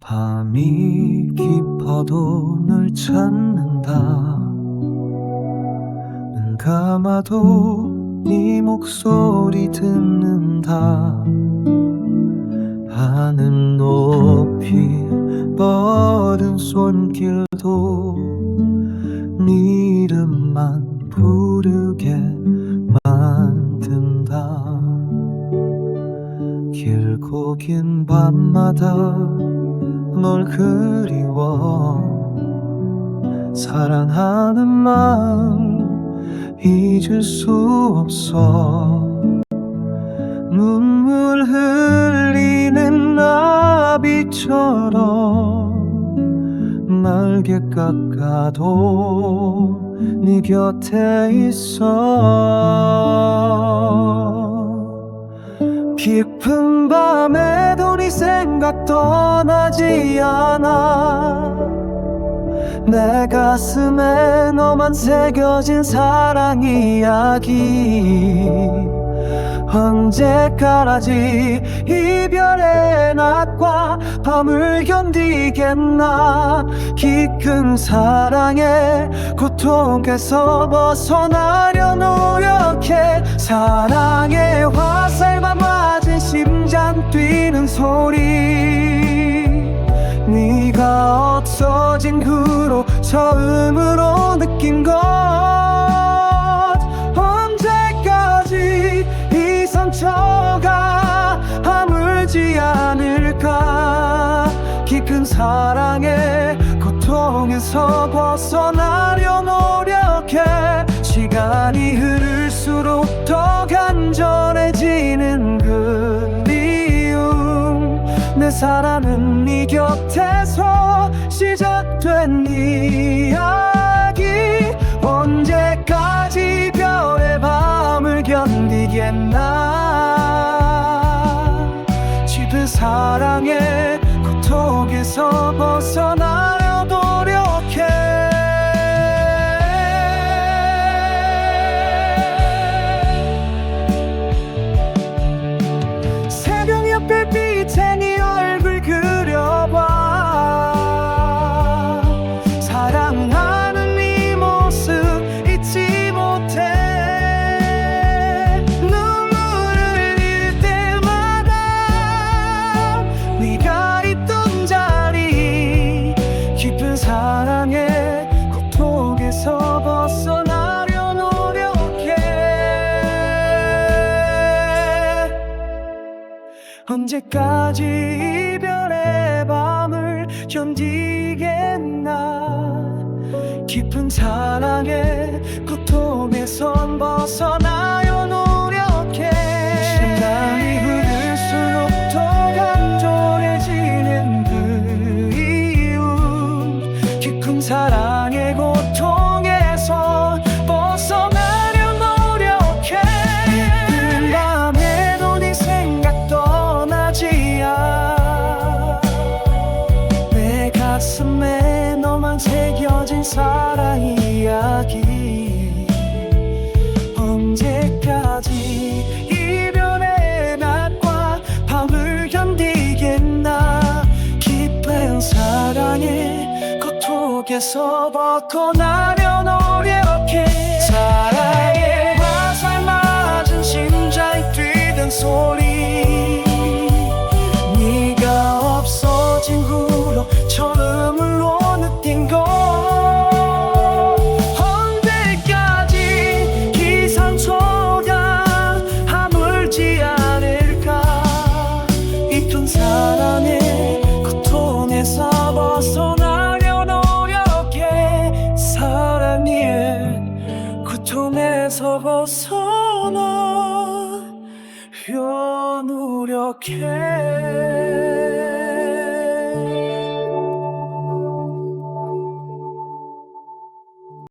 밤이 깊어도 널 찾는다. 눈 감아도 네 목소리 듣는다 하늘 높이 뻗은 손길도 네 이름만 부르게 만든다. 길고 긴 밤마다 널 그리워. 사랑하는 마음 잊을 수 없어 비처럼 날개 깎아도 네 곁에 있어. 깊은 밤에도 네 생각 떠나지 않아. 내 가슴에 너만 새겨진 사랑 이야기. 언제까지? 이별의 낮과 밤을 견디겠나? 깊은 사랑의 고통에서 벗어나려 노력해. 사랑의 화살과 맞은 심장 뛰는 소리. 네가 없어진 후로 처음으로 느낀 것 사랑의 고통에서 벗어나려 노력해. 시간이 흐를수록 더 간절해지는 그리움 내 사랑은 네 곁에서 시작된 이야기. 언제까지 별의 밤을 견디겠나. 짙은 사랑의 고통에서 벗어나려 노력해. 새벽 옆에 언제까지 이별의 밤을 견디겠나? 깊은 사랑의 고통에선 벗어나 가슴에 너만 새겨진 사랑 이야기. 언제까지 이별의 낮과 밤을 견디겠나? 깊은 사랑의 고통에서 벗어나려 노력 벗어나려 노력해